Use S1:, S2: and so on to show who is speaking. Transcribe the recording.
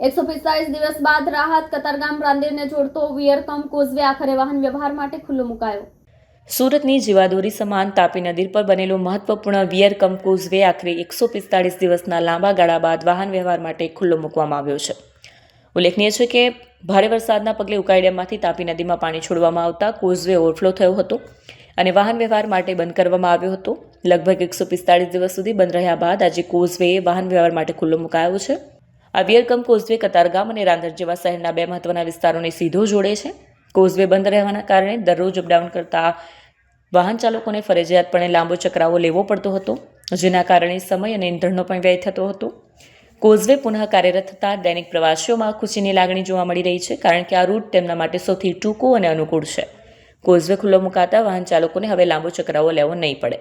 S1: એકસો પિસ્તાળીસ દિવસ બાદ રાહત કતારગામ રાંદેરને જોડતો વિયરકમ કોઝવે આખરે વાહન વ્યવહાર માટે ખુલ્લો મુકાયો.
S2: સુરતની જીવાદોરી સમાન તાપી નદી પર બનેલો મહત્વપૂર્ણ વિયર કોઝવે આખરે એકસો પિસ્તાળીસ દિવસના લાંબા ગાળા બાદ વાહન વ્યવહાર માટે ખુલ્લો મૂકવામાં આવ્યો છે. ઉલ્લેખનીય છે કે, ભારે વરસાદના પગલે ઉકાઈ ડેમમાંથી તાપી નદીમાં પાણી છોડવામાં આવતા કોઝવે ઓવરફ્લો થયો હતો અને વાહન વ્યવહાર માટે બંધ કરવામાં આવ્યો હતો. લગભગ એકસો પિસ્તાળીસ દિવસ સુધી બંધ રહ્યા બાદ આજે કોઝવે વાહન વ્યવહાર માટે ખુલ્લો મુકાયો છે. આ વિયરકમ કોઝવે કતારગામ અને રાંદર જેવા શહેરના બે મહત્વના વિસ્તારોને સીધો જોડે છે. કોઝવે બંધ રહેવાના કારણે દરરોજ અપડાઉન કરતા વાહન ચાલકોને ફરજિયાતપણે લાંબો ચકરાવો લેવો પડતો હતો, જેના કારણે સમય અને ઇંધણનો પણ વ્યય થતો હતો. કોઝવે પુનઃ કાર્યરત થતાં દૈનિક પ્રવાસીઓમાં ખુશીની લાગણી જોવા મળી રહી છે, કારણ કે આ રૂટ તેમના માટે સૌથી ટૂંકો અને અનુકૂળ છે. કોઝવે ખુલ્લો મુકાતા વાહન ચાલકોને હવે લાંબો ચકરાવો લેવો નહીં પડે.